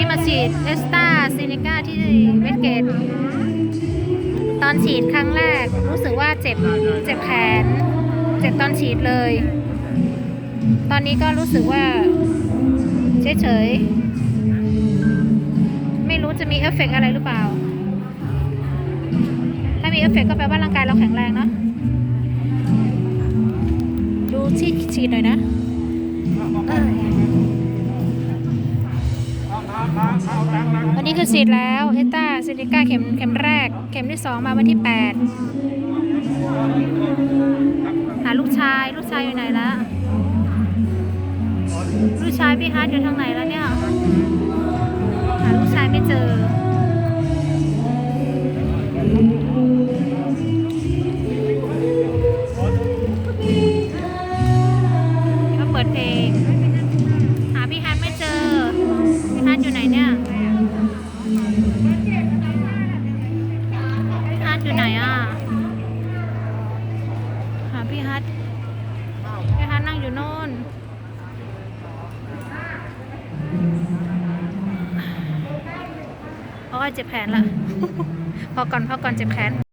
นี้มาฉีดเอสตาซินิก้าที่เวสเกต ตอนฉีดครั้งแรก รู้สึกว่าเจ็บเจ็บแขน เจ็บตอนฉีดเลย ตอนนี้ก็รู้สึกว่า เฉยๆ ไม่รู้จะมีเอฟเฟกต์อะไรหรือเปล่า ถ้ามีเอฟเฟกต์ก็แปลว่าร่างกายเราแข็งแรงเนาะดูที่ฉีดหน่อยนะ วันนี้คือฉีดแล้วเอต้าซิลิก้าเข็มเข็มแรก เข็มที่สองมาวันที่แปดหาลูกชายลูกชายอยู่ไหนละลูกชายพี่ฮาร์ดอยู่ทางไหนแล้วเนี่ย หาลูกชายไม่เจอ อะ หาพี่ฮัทพี่ฮัทนั่งอยู่โน่น โอ้ยเจ็บแขนละ พอก่อนพอก่อนเจ็บแขน